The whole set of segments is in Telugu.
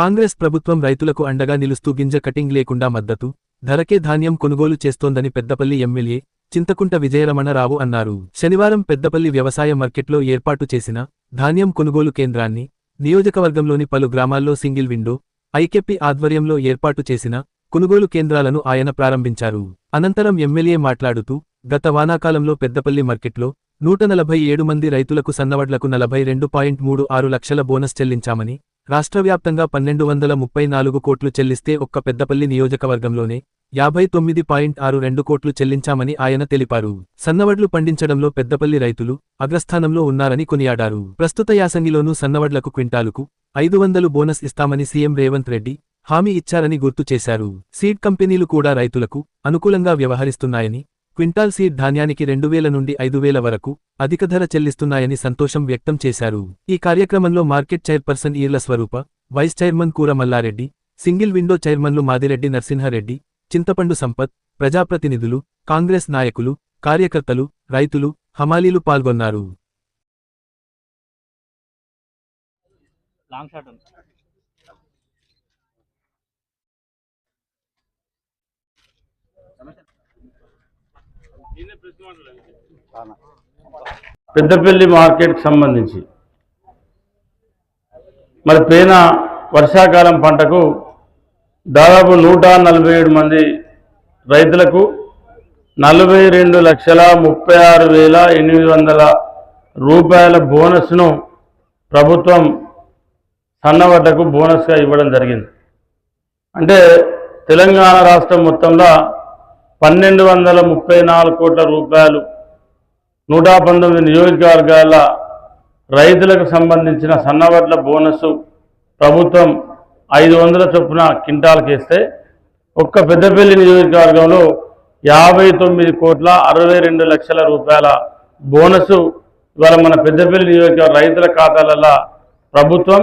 కాంగ్రెస్ ప్రభుత్వం రైతులకు అండగా నిలుస్తూ గింజ కటింగ్ లేకుండా మద్దతు ధరకే ధాన్యం కొనుగోలు చేస్తోందని పెద్దపల్లి ఎమ్మెల్యే చింతకుంట విజయరమణరావు అన్నారు. శనివారం పెద్దపల్లి వ్యవసాయ మార్కెట్లో ఏర్పాటు చేసిన ధాన్యం కొనుగోలు కేంద్రాన్ని నియోజకవర్గంలోని పలు గ్రామాల్లో సింగిల్ విండో ఐకెపి ఆధ్వర్యంలో ఏర్పాటు చేసిన కొనుగోలు కేంద్రాలను ఆయన ప్రారంభించారు. అనంతరం ఎమ్మెల్యే మాట్లాడుతూ గత వానాకాలంలో పెద్దపల్లి మార్కెట్లో నూట నలభై ఏడు మంది రైతులకు సన్నవడ్లకు నలభై రెండు పాయింట్ మూడు ఆరు లక్షల బోనస్ చెల్లించామని రాష్ట్రవ్యాప్తంగా పన్నెండు వందల ముప్పై నాలుగు కోట్లు చెల్లిస్తే ఒక్క పెద్దపల్లి నియోజకవర్గంలోనే యాభై తొమ్మిది పాయింట్ ఆరు రెండు కోట్లు చెల్లించామని ఆయన తెలిపారు. సన్నవడ్లు పండించడంలో పెద్దపల్లి రైతులు అగ్రస్థానంలో ఉన్నారని కొనియాడారు. ప్రస్తుత యాసంగిలోనూ సన్నవడ్లకు క్వింటాలుకు ఐదు వందలు బోనస్ ఇస్తామని సీఎం రేవంత్ రెడ్డి హామీ ఇచ్చారని గుర్తు చేశారు. సీడ్ కంపెనీలు కూడా రైతులకు అనుకూలంగా వ్యవహరిస్తున్నాయని క్వింటాల్ సీడ్ ధాన్యానికి రెండు వేల నుండి ఐదు వేల వరకు అధిక ధర చెల్లిస్తున్నాయని సంతోషం వ్యక్తం చేశారు. ఈ కార్యక్రమంలో market chairperson Eerla Swaroopa vice chairman Koora Mallareddy single window చైర్మన్లు మాదిరెడ్డి నరసింహారెడ్డి చింతపండు సంపత్ ప్రజాప్రతినిధులు కాంగ్రెస్ నాయకులు కార్యకర్తలు రైతులు హమాలీలు పాల్గొన్నారు. పెద్దపల్లి మార్కెట్కి సంబంధించి. మరి పోయిన వర్షాకాలం పంటకు దాదాపు నూట నలభై ఏడు మంది రైతులకు నలభై రెండు లక్షల ముప్పై ఆరు వేల ఎనిమిది వందల రూపాయల బోనస్ను ప్రభుత్వం సన్నవడ్డకు బోనస్గా ఇవ్వడం జరిగింది. అంటే తెలంగాణ రాష్ట్రం మొత్తంలో పన్నెండు వందల ముప్పై నాలుగు కోట్ల రూపాయలు నూట పంతొమ్మిది నియోజకవర్గాల రైతులకు సంబంధించిన సన్నవడ్ల బోనస్ ప్రభుత్వం ఐదు వందల చొప్పున కింటాలకు ఇస్తే ఒక్క పెద్దపల్లి నియోజకవర్గంలో యాభై తొమ్మిది కోట్ల అరవై రెండు లక్షల రూపాయల బోనస్ ఇవాళ మన పెద్దపల్లి నియోజకవర్గ రైతుల ఖాతాలలో ప్రభుత్వం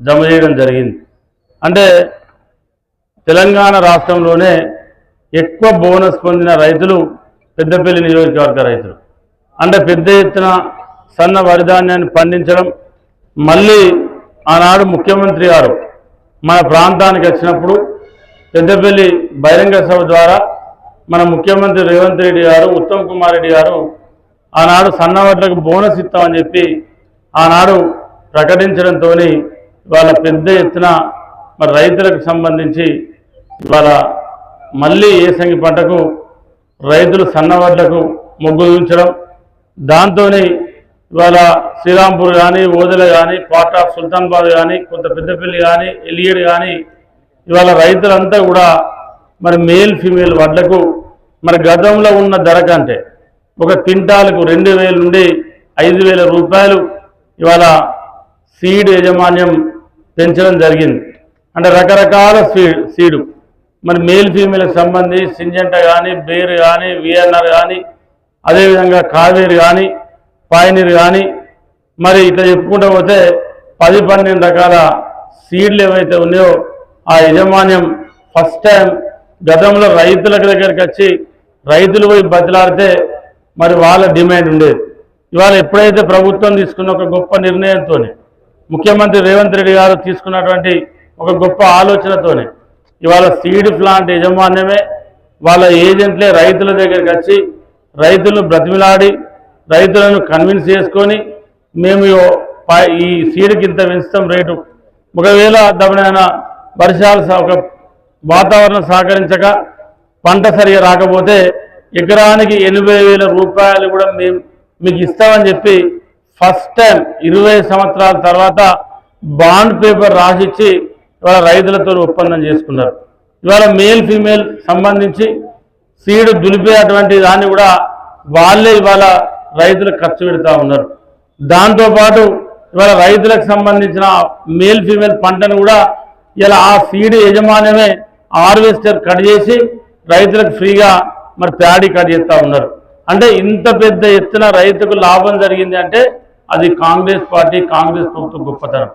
జమ చేయడం జరిగింది. అంటే తెలంగాణ రాష్ట్రంలోనే ఎక్కువ బోనస్ పొందిన రైతులు పెద్దపల్లి నియోజకవర్గ రైతులు. అంటే పెద్ద ఎత్తున సన్న వరిధాన్యాన్ని పండించడం మళ్ళీ ఆనాడు ముఖ్యమంత్రి గారు మన ప్రాంతానికి వచ్చినప్పుడు పెద్దపల్లి బహిరంగ సభ ద్వారా మన ముఖ్యమంత్రి రేవంత్ రెడ్డి గారు ఉత్తమ్ కుమార్ రెడ్డి గారు ఆనాడు సన్నవడ్లకు బోనస్ ఇస్తామని చెప్పి ఆనాడు ప్రకటించడంతో వాళ్ళ పెద్ద ఎత్తున మరి రైతులకు సంబంధించి ఇవాళ మళ్ళీ ఏసంగి పంటకు రైతులు సన్నవడ్లకు మొగ్గు ఉంచడం దాంతోనే ఇవాళ శ్రీరాంపూర్ కానీ ఓదెల కానీ పార్ట్ ఆఫ్ సుల్తాన్బాద్ కానీ కొంత పెద్దపల్లి కానీ ఎలియడ్ కానీ ఇవాళ రైతులంతా కూడా మరి మేల్ ఫీమేల్ వడ్లకు మరి గతంలో ఉన్న ధర కంటే ఒక క్వింటాలకు రెండు వేల నుండి ఐదు వేల రూపాయలు ఇవాళ సీడ్ యాజమాన్యం పెంచడం జరిగింది. అంటే రకరకాల సీడ్ సీడు. మరి మేల్ ఫీమేల్కి సంబంధించి సింజంట కానీ బేర్ కానీ విఎన్ఆర్ కానీ అదేవిధంగా కావేరి కానీ పాయనీర్ కానీ మరి ఇట్లా చెప్పుకుంటూ పోతే పది పన్నెండు రకాల సీడ్లు ఏవైతే ఉన్నాయో ఆ యజమాన్యం ఫస్ట్ టైం గతంలో రైతుల దగ్గరికి వచ్చి రైతులు పోయి బతిలాడితే మరి వాళ్ళ డిమాండ్ ఉండేది. ఇవాళ ఎప్పుడైతే ప్రభుత్వం తీసుకున్న ఒక గొప్ప నిర్ణయంతోనే ముఖ్యమంత్రి రేవంత్ రెడ్డి గారు తీసుకున్నటువంటి ఒక గొప్ప ఆలోచనతోనే ఇవాళ సీడ్ ప్లాంట్ యజమాన్యమే వాళ్ళ ఏజెంట్లే రైతుల దగ్గరికి వచ్చి రైతులను బ్రతిమిలాడి రైతులను కన్విన్స్ చేసుకొని మేము ఈ- సీడ్కి ఇంత పెంచుతాం రేటు. ఒకవేళ దమనైనా వర్షాలు ఒక వాతావరణం సహకరించక పంట సరిగా రాకపోతే ఎకరానికి ఎనభై వేల రూపాయలు కూడా మేము మీకు ఇస్తామని చెప్పి ఫస్ట్ టైం ఇరవై సంవత్సరాల తర్వాత బాండ్ పేపర్ రాసిచ్చి ఇవాళ రైతులతో ఒప్పందం చేసుకున్నారు. ఇవాళ మేల్ ఫీమేల్ సంబంధించి సీడ్ దులిపే అటువంటి దాన్ని కూడా వాళ్ళే ఇవాళ రైతులకు ఖర్చు పెడతా ఉన్నారు. దాంతోపాటు ఇవాళ రైతులకు సంబంధించిన మేల్ ఫీమేల్ పంటను కూడా ఇలా ఆ సీడ్ యజమాన్యమే హార్వెస్టర్ కట్ చేసి రైతులకు ఫ్రీగా మరి ప్యాడీ కట్ చేస్తూ ఉన్నారు. అంటే ఇంత పెద్ద ఎత్తున రైతుకు లాభం జరిగింది అంటే అది కాంగ్రెస్ పార్టీ కాంగ్రెస్ ప్రభుత్వం గొప్పతనం.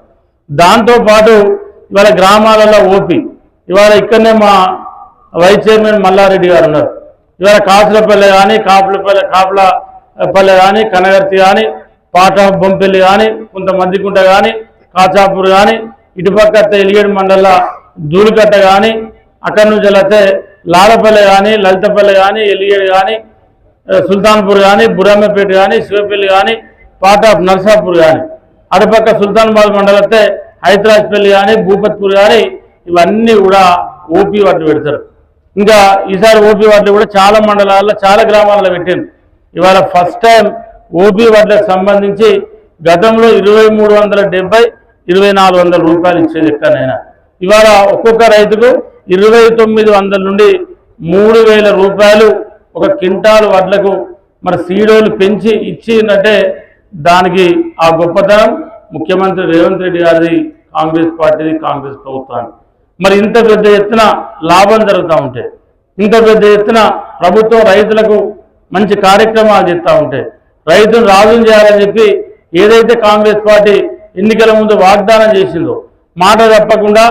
దాంతోపాటు ఇవాళ గ్రామాలలో ఓపి. ఇవాళ ఇక్కడనే మా వైస్ చైర్మన్ మల్లారెడ్డి గారు ఉన్నారు. ఇవాళ కాసులపల్లె కానీ కాపులపల్లె కాపులపల్లె కానీ కనగర్తి కానీ పాట బొంపెల్లి కానీ కొంత మద్దికుంట కానీ కాచాపూర్ కానీ ఇటుపక్క ఎలిగేడు మండల ధూళికట్ట కానీ అక్కడి నుంచి వెళ్తే లాలపల్లె కానీ లలితపల్లె కానీ ఎలిగేడు కానీ సుల్తాన్పూర్ కానీ బురమ్మపేట కానీ శివపల్లి కానీ పార్ట్ ఆఫ్ నర్సాపూర్ కానీ. అటుపక్క సుల్తాన్బాద్ మండలతే హైదరాజ్పల్లి కానీ భూపత్పూర్ కానీ ఇవన్నీ కూడా ఓపీ వాటిని పెడతారు. ఇంకా ఈసారి ఓపీ వాటిని కూడా చాలా మండలాల్లో చాలా గ్రామాల్లో పెట్టింది ఇవాళ ఫస్ట్ టైం ఓపీ వాటికి సంబంధించి గతంలో ఇరవై మూడు వందల డెబ్బై ఇరవై నాలుగు వందల రూపాయలు ఇచ్చేది ఎక్కడైనా ఇవాళ ఒక్కొక్క రైతుకు ఇరవై తొమ్మిది వందల నుండి మూడు వేల రూపాయలు ఒక క్వింటాల్ వడ్లకు మన సీడోలు పెంచి ఇచ్చిందంటే దానికి ఆ గొప్పతనం. ముఖ్యమంత్రి రేవంత్ రెడ్డి గారిది కాంగ్రెస్ పార్టీది కాంగ్రెస్ ప్రభుత్వానికి. మరి ఇంత పెద్ద ఎత్తున లాభం జరుగుతూ ఉంటే ఇంత పెద్ద ఎత్తున ప్రభుత్వం రైతులకు మంచి కార్యక్రమాలు చేస్తూ ఉంటే రైతును రాజుని చేయాలని చెప్పి ఏదైతే కాంగ్రెస్ పార్టీ ఎన్నికల ముందు వాగ్దానం చేసిందో మాట తప్పకుండా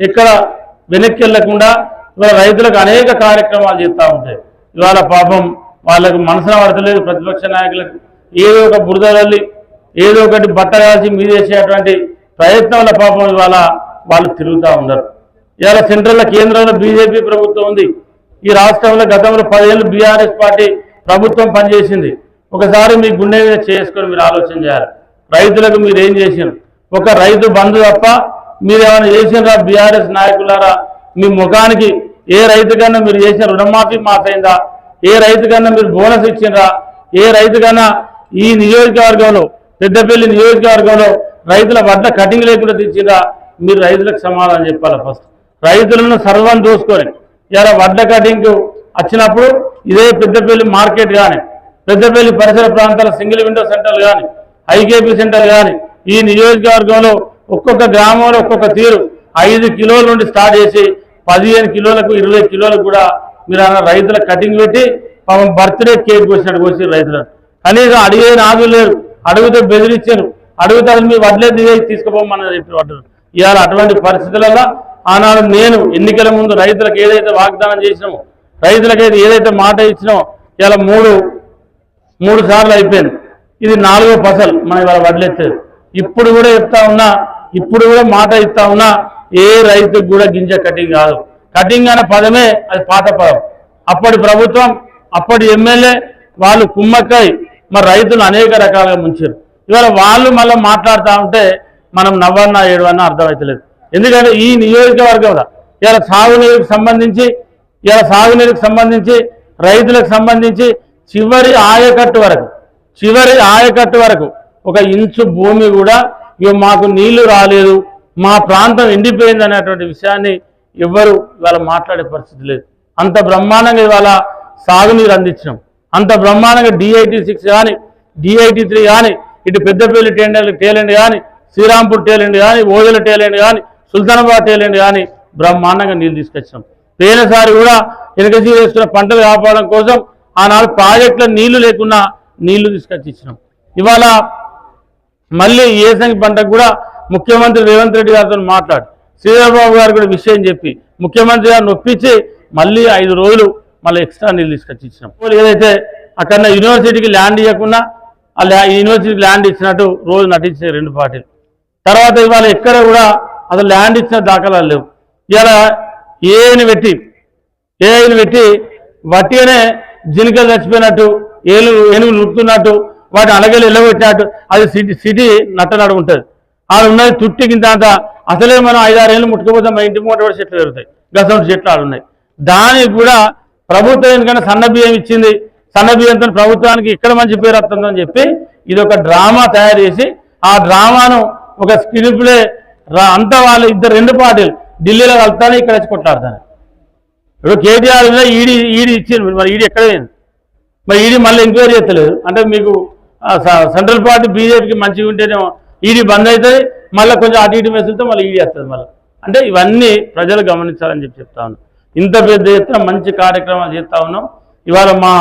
ఎక్కడ వెనక్కి వెళ్ళకుండా ఇవాళ రైతులకు అనేక కార్యక్రమాలు చేస్తూ ఉంటాయి ఇవాళ పాపం వాళ్ళకు మనసున పడతలేదు ప్రతిపక్ష నాయకులకు. ఏదో ఒక బురద వెళ్ళి ఏదో ఒకటి బట్ట కాల్చి మీదేసేటువంటి ప్రయత్నాల పాపం ఇవాళ వాళ్ళు తిరుగుతూ ఉన్నారు. ఇవాళ సెంట్రల్లో కేంద్రంలో బీజేపీ ప్రభుత్వం ఉంది. ఈ రాష్ట్రంలో గతంలో పదేళ్ళు బీఆర్ఎస్ పార్టీ ప్రభుత్వం పనిచేసింది. ఒకసారి మీ గుండె మీద చేసుకొని మీరు ఆలోచన చేయాలి. రైతులకు మీరు ఏం చేసారు ఒక రైతు బంధు తప్ప మీరు ఏమైనా చేసినారా బీఆర్ఎస్ నాయకులారా మీ ముఖానికి ఏ రైతు కన్నా మీరు చేసిన రుణమాఫీ మాఫైందా? ఏ రైతు కన్నా మీరు బోనస్ ఇచ్చినరా ఏ రైతు కన్నా ఈ నియోజకవర్గంలో పెద్దపల్లి నియోజకవర్గంలో రైతుల వడ్ల కటింగ్ లేకుండా తెచ్చిండ్రా మీరు రైతులకు సమాధానం చెప్పాలి ఫస్ట్. రైతులను సర్వం దోసుకొని ఇలా వడ్ల కటింగ్ వచ్చినప్పుడు ఇదే పెద్దపల్లి మార్కెట్ కానీ పెద్దపల్లి పరిసర ప్రాంతాల సింగిల్ విండో సెంటర్లు కానీ ఐకేపీ సెంటర్ కానీ ఈ నియోజకవర్గంలో ఒక్కొక్క గ్రామంలో ఒక్కొక్క తీరు ఐదు కిలోల నుండి స్టార్ట్ చేసి పదిహేను కిలోలకు ఇరవై కిలోలకు కూడా మీరు అన్న రైతుల కటింగ్ పెట్టి పాపం బర్త్డే కేక్ కోసినట్టు కోసి రైతులను కనీసం అడిగే నాదు లేరు. అడిగితే బెదిరించారు అడిగితే అది మీ వడ్లే తీసుకుపోమని చెప్పి పడ్డారు ఇవాళ అటువంటి పరిస్థితులలో ఆనాడు నేను ఎన్నికల ముందు రైతులకు ఏదైతే వాగ్దానం చేసినామో రైతులకైతే ఏదైతే మాట ఇచ్చినామో ఇలా మూడు మూడు సార్లు అయిపోయింది. ఇది నాలుగో ఫసల్ మన ఇవాళ వడ్లెత్తేది ఇప్పుడు కూడా చెప్తా ఉన్నా ఇప్పుడు కూడా మాట ఇస్తా ఉన్నా ఏ రైతుకు కూడా గింజ కటింగ్ కాదు. కటింగ్ అనే పదమే అది పాత పదం. అప్పటి ప్రభుత్వం అప్పటి ఎమ్మెల్యే వాళ్ళు కుమ్మక్కై మరి రైతులు అనేక రకాలుగా ముంచారు. ఇవాళ వాళ్ళు మళ్ళీ మాట్లాడుతూ ఉంటే మనం నవ్వన్నా ఏడవన్నా అర్థమవుతలేదు ఎందుకంటే ఈ నియోజకవర్గంలో ఇలా సాగునీరుకు సంబంధించి ఇలా సాగునీరుకు సంబంధించి రైతులకు సంబంధించి చివరి ఆయకట్టు వరకు చివరి ఆయకట్టు వరకు ఒక ఇంచు భూమి కూడా ఇవి మాకు నీళ్ళు రాలేదు మా ప్రాంతం ఎండిపోయింది అనేటువంటి విషయాన్ని ఎవ్వరు ఇవాళ మాట్లాడే పరిస్థితి లేదు. అంత బ్రహ్మాండంగా ఇవాళ సాగునీరు అందించినాం. అంత బ్రహ్మాండంగా డిఐటి సిక్స్ కానీ డిఐటి త్రీ కానీ ఇటు పెద్దపల్లి టేలెండ్ టేలెండ్ కానీ శ్రీరాంపూర్ టేలెండ్ కానీ ఓజల టేలెండ్ కానీ సుల్తానాబాద్ టేలెండ్ కానీ బ్రహ్మాండంగా నీళ్ళు తీసుకొచ్చినాం. పోయినసారి కూడా వెనకసీ వేస్తున్న పంటలు కాపాడడం కోసం ఆనాడు ప్రాజెక్టులో నీళ్ళు లేకున్నా నీళ్ళు తీసుకొచ్చి ఇచ్చినాం. ఇవాళ మళ్ళీ ఏసంగి పంటకు కూడా ముఖ్యమంత్రి రేవంత్ రెడ్డి గారితో మాట్లాడు. శ్రీధరబాబు గారు కూడా విషయం చెప్పి ముఖ్యమంత్రి గారిని ఒప్పించి మళ్ళీ ఐదు రోజులు మళ్ళీ ఎక్స్ట్రా నీళ్ళు తీసుకొచ్చి ఇచ్చినాం. ఇప్పుడు ఏదైతే అక్కడ యూనివర్సిటీకి ల్యాండ్ ఇవ్వకుండా ఆ ల్యా యూనివర్సిటీకి ల్యాండ్ ఇచ్చినట్టు రోజు నటించే రెండు పార్టీలు. తర్వాత ఇవాళ ఎక్కడ కూడా అసలు ల్యాండ్ ఇచ్చిన దాఖలాలు లేవు. ఇవాళ ఏని పెట్టి ఏఐని పెట్టి వట్టిగానే జిలికలు చచ్చిపోయినట్టు ఏలు ఏనుగులు ఉడుతున్నట్టు వాటిని అలగలు ఎల్లగొట్టినట్టు అది సిటీ సిటీ నట్టనడు ఉంటుంది. ఆడ ఉన్నది తుట్టి కింద అంత అసలే మనం ఐదారేళ్ళు ముట్టుకుపోతే మా ఇంటి మూట కూడా చెట్లు పెరుగుతాయి. గసం చెట్లు ఆడున్నాయి దానికి కూడా ప్రభుత్వం ఎందుకంటే సన్న బియ్యం ఇచ్చింది. సన్న బియ్యంతో ప్రభుత్వానికి ఇక్కడ మంచి పేరు వస్తుందని చెప్పి ఇది ఒక డ్రామా తయారు చేసి ఆ డ్రామాను ఒక స్క్రీన్ ప్లే అంతా వాళ్ళు ఇద్దరు రెండు పార్టీలు ఢిల్లీలో కలుతానే ఇక్కడ వచ్చి కొట్లాడతాను ఇప్పుడు కేటీఆర్ మీద ఈడీ ఈడీ ఇచ్చింది మరి ఈడీ ఎక్కడ పోయింది? మరి ఈడీ మళ్ళీ ఎంక్వైరీ చేస్తలేదు. అంటే మీకు స- సెంట్రల్ పార్టీ బీజేపీకి మంచిగా ఉంటేనేమో ఈడీ బంద్ అవుతుంది మళ్ళీ కొంచెం అటు ఇటు మెసులతో మళ్ళీ ఈడీ వస్తుంది మళ్ళీ. అంటే ఇవన్నీ ప్రజలు గమనించాలని చెప్పి చెప్తా ఇంత పెద్ద ఎత్తున మంచి కార్యక్రమాలు చేస్తా ఉన్నాం. ఇవాళ మా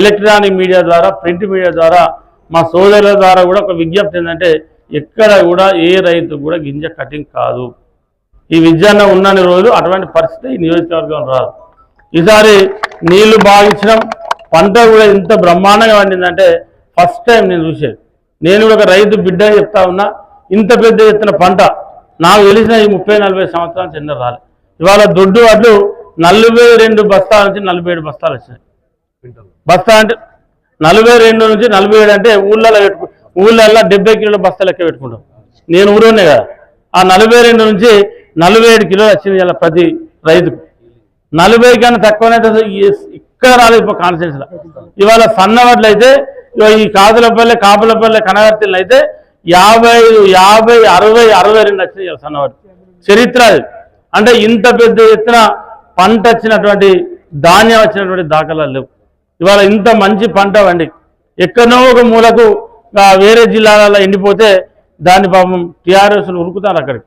ఎలక్ట్రానిక్ మీడియా ద్వారా ప్రింట్ మీడియా ద్వారా మా సోదరుల ద్వారా కూడా ఒక విజ్ఞప్తి ఏంటంటే ఎక్కడ కూడా ఏ రైతు కూడా గింజ కటింగ్ కాదు. ఈ విద్యాన్న ఉన్నన్ని రోజులు అటువంటి పరిస్థితి ఈ నియోజకవర్గం రాదు. ఈసారి నీళ్ళు బాగా పంట కూడా ఇంత బ్రహ్మాండంగా పండిందంటే ఫస్ట్ టైం నేను చూసేది. నేను కూడా ఒక రైతు బిడ్డ చెప్తా ఉన్నా ఇంత పెద్ద ఎత్తున పంట నాకు తెలిసిన ఈ ముప్పై నలభై సంవత్సరాలు చెందిన రాలేదు ఇవాళ దొడ్డు వడ్లు నలభై రెండు బస్తాల నుంచి నలభై ఏడు బస్తాలు వచ్చినాయి. బస్తా అంటే నలభై రెండు నుంచి నలభై ఏడు అంటే ఊళ్ళల్లో పెట్టుకు ఊళ్ళల్లో డెబ్బై కిలోల బస్తా లెక్క పెట్టుకుంటాం. నేను ఊరోనే కదా. ఆ నలభై రెండు నుంచి నలభై ఏడు కిలోలు వచ్చింది ఇలా ప్రతి రైతుకు. నలభై కన్నా తక్కువనే ఇక్కడ రాలేదు ఇప్పుడు కాన్స్టిట్యూన్సీలో ఇవాళ సన్న వడ్లు అయితే ఈ కాదులపల్లె కాపులపల్లె కనగర్తిలు అయితే యాభై ఐదు యాభై అరవై అరవై రెండు వచ్చినాయి ఇవాళ సన్న వడ్లు. చరిత్ర అది. అంటే ఇంత పెద్ద ఎత్తున పంట వచ్చినటువంటి ధాన్యం వచ్చినటువంటి దాఖలాలు లేవు. ఇవాళ ఇంత మంచి పంట వండి ఎక్కడో ఒక మూలకు వేరే జిల్లాలలో ఎండిపోతే దాన్ని పాపం టీఆర్ఎస్ను ఉరుకుతారు అక్కడికి.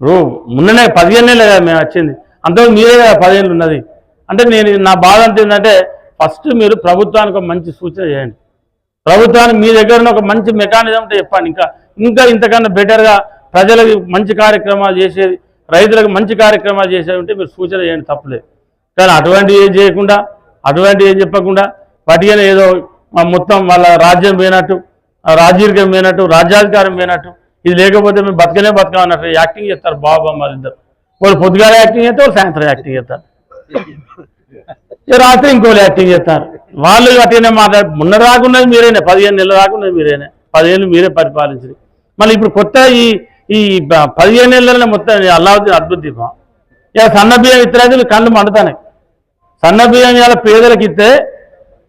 రో మొన్ననే పదిహేను నెలలే కదా మేము వచ్చింది. అంతకు మీరే కదా పదిహేను ఉన్నది. అంటే నేను నా బాధ అంత ఏంటంటే ఫస్ట్ మీరు ప్రభుత్వానికి ఒక మంచి సూచన చేయండి. ప్రభుత్వానికి మీ దగ్గర ఒక మంచి మెకానిజం ఉంటే చెప్పండి. ఇంకా ఇంకా ఇంతకన్నా బెటర్గా ప్రజలకు మంచి కార్యక్రమాలు చేసేది రైతులకు మంచి కార్యక్రమాలు చేసామంటే ఉంటే మీరు సూచన చేయండి తప్పలేదు. కానీ అటువంటివి ఏం చేయకుండా అటువంటివి ఏం చెప్పకుండా వాటికైనా ఏదో మొత్తం వాళ్ళ రాజ్యం పోయినట్టు ఆ పోయినట్టు రాజ్యాధికారం పోయినట్టు ఇది లేకపోతే మేము బతకనే బతకమన్నట్టు యాక్టింగ్ చేస్తారు బాబా మరి ఇద్దరు వాళ్ళు పొద్దుగాల యాక్టింగ్ చేస్తారు వాళ్ళు సాయంత్రం యాక్టింగ్ చేస్తారు. రాత్రి ఇంకోళ్ళు యాక్టింగ్ చేస్తారు. వాళ్ళు అట్టనే మాట్లాడు మొన్న రాకున్నది మీరేనే పదిహేను నెలలు రాకున్నది మీరేనే పదిహేను మీరే పరిపాలించారు మళ్ళీ ఇప్పుడు కొత్త ఈ ఈ పదిహేను నెలలనే మొత్తం అల్లావుద్దీన్ అద్భుత దీపం. ఇక సన్న బియ్యం ఇతరైతే కళ్ళు మండుతానే సన్న బియ్యం ఇలా పేదలకు ఇస్తే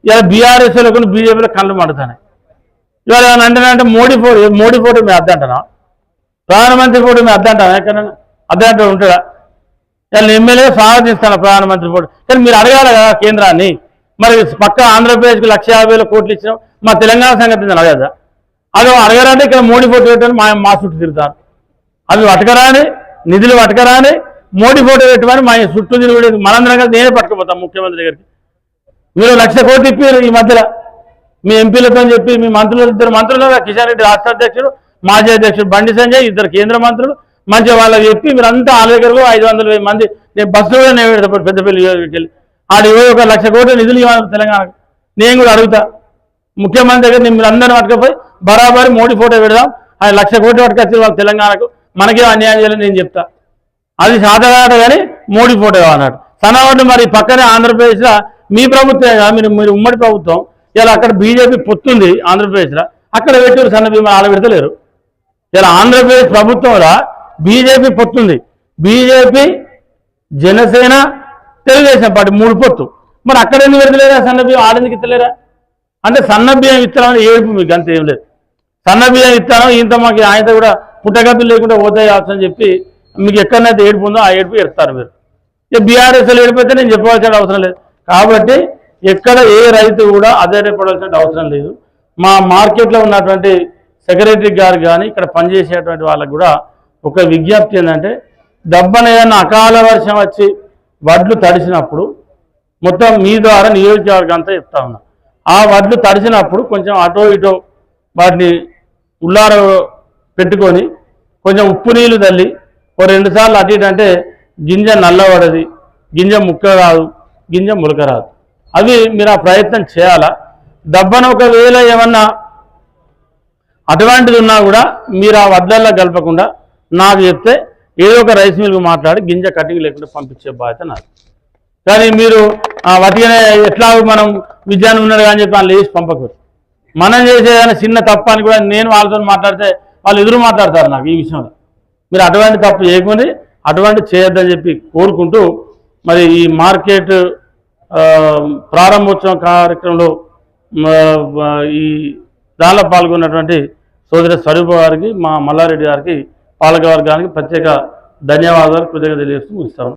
ఇలా బీఆర్ఎస్లకు బీజేపీలకు కళ్ళు మండుతాయి ఇవాళ ఏమైనా అంటే అంటే మోడీ ఫోటో మోడీ ఫోటో మేము అద్దంటానా ప్రధానమంత్రి ఫోటో మేము అద్దంటానా ఎక్కడన్నా అద్దంటే ఉంటాడా? వీళ్ళని ఎమ్మెల్యే స్వాగతిస్తాను ప్రధానమంత్రి ఫోటో. కానీ మీరు అడగాలి కదా కేంద్రాన్ని. మరి పక్క ఆంధ్రప్రదేశ్కి లక్ష యాభై వేల కోట్లు ఇచ్చినాం. మా తెలంగాణ సంగతి అడగదా? అది అడగరంటే ఇక్కడ మోడీ ఫోటో పెట్టని మా మా చుట్టూ తిరుగుతారు. అవి పట్టుకరాని నిధులు పట్టుకరాని మోడీ ఫోటో పెట్టుకొని మా చుట్టూ తిరుగుడు మనందరం కలిసి నేనే పట్టుకుపోతాం ముఖ్యమంత్రి దగ్గరికి మీరు లక్ష కోట్లు ఇప్పారు ఈ మధ్యలో. మీ ఎంపీలతో చెప్పి మీ మంత్రులు ఇద్దరు మంత్రులు కిషన్ రెడ్డి రాష్ట్ర అధ్యక్షుడు మాజీ అధ్యక్షుడు బండి సంజయ్ ఇద్దరు కేంద్ర మంత్రులు. మంచి వాళ్ళకి చెప్పి మీరంతా ఆలోచనలు దగ్గరకు ఐదు వందల వెయ్యి మంది. నేను బస్సులో కూడా నేను పెడతా పెద్దపల్లి వెళ్ళి. ఆడ ఇరవై ఒక లక్ష కోట్ల నిధులు ఇవ్వాలి తెలంగాణకు. నేను కూడా అడుగుతా. ముఖ్యమంత్రి దగ్గర నేను మీరు అందరిని పట్టుకపోయి బరాబరి మోడీ ఫోటో పెడదాం. ఆయన లక్ష కోట్లు పట్టుకొచ్చి వాళ్ళు తెలంగాణకు. మనకేం అన్యాయం చేయాలని నేను చెప్తా. అది సాధగాట కానీ మోడీ ఫోటో అన్నాడు. సనవాడు మరి పక్కనే ఆంధ్రప్రదేశ్లో మీ ప్రభుత్వమే కదా మీరు మీరు ఉమ్మడి ప్రభుత్వం. ఇలా అక్కడ బీజేపీ పొత్తుంది ఆంధ్రప్రదేశ్లో. అక్కడ పెట్టారు సన్న బీమా ఆడ పెడతలేరు. ఇలా ఆంధ్రప్రదేశ్ ప్రభుత్వంలో బీజేపీ పొత్తుంది. బీజేపీ జనసేన తెలుగుదేశం పార్టీ మూడు పొత్తు. మరి అక్కడ ఎందుకు పెడతలేరా సన్న బియ్యం ఆడెందుకు ఇస్తలేరా? అంటే సన్న బియ్యం ఇత్తనం ఏడుపు మీకు అంత ఏం లేదు. సన్న బియ్యం ఇస్తాను ఇంత మాకు ఆయనతో కూడా పుట్టగతులు లేకుండా పోతాయి అని చెప్పి మీకు ఎక్కడైతే ఏడుపు ఉందో ఆ ఏడుపు ఎడతారు మీరు. ఇక బీఆర్ఎస్ఎల్ ఏడిపోతే నేను చెప్పవలసిన అవసరం లేదు. కాబట్టి ఎక్కడ ఏ రైతు కూడా ఆధారపడాల్సిన అవసరం లేదు. మా మార్కెట్లో ఉన్నటువంటి సెక్రటరీ గారు కానీ ఇక్కడ పనిచేసేటువంటి వాళ్ళకు కూడా ఒక విజ్ఞప్తి ఏంటంటే దబ్బన ఏదైనా అకాల వర్షం వచ్చి వడ్లు తడిసినప్పుడు మొత్తం మీ ద్వారా నియోజకవర్గం అంతా చెప్తా ఉన్నా. ఆ వడ్లు తడిసినప్పుడు కొంచెం అటో ఇటో వాటిని ఉల్లార పెట్టుకొని కొంచెం ఉప్పు నీళ్ళు తల్లి. ఓ రెండు సార్లు అటు ఇటు అంటే గింజ నల్లబడది గింజ ముక్క రాదు. గింజ ములక రాదు. అవి మీరు ఆ ప్రయత్నం చేయాలా? దబ్బన ఒకవేళ ఏమన్నా అటువంటిది ఉన్నా కూడా మీరు ఆ వడ్లల్లో కలపకుండా నాకు చెప్తే ఏదో ఒక రైస్ మిల్క్ మాట్లాడి గింజ కటింగ్ లేకుండా పంపించే బాధ్యత నాది. కానీ మీరు ఆ, ఎట్లా మనం విద్యాన్ని ఉన్నాడు కానీ చెప్పి వాళ్ళు వేసి పంపకూడదు. మనం చేసేదైనా చిన్న తప్పని కూడా నేను వాళ్ళతో మాట్లాడితే వాళ్ళు ఎదురు మాట్లాడతారు నాకు ఈ విషయంలో. మీరు అటువంటి తప్పు చేయకుండా అటువంటి చేయొద్దని చెప్పి కోరుకుంటూ మరి ఈ మార్కెట్ ప్రారంభోత్సవ ప్రారంభోత్సవం కార్యక్రమంలో ఈ దానిలో పాల్గొన్నటువంటి సోదరి స్వరూప గారికి మా మల్లారెడ్డి గారికి పాలక వర్గానికి ప్రత్యేక ధన్యవాదాలు కృతజ్ఞత తెలియజేస్తూ ముగిస్తాను.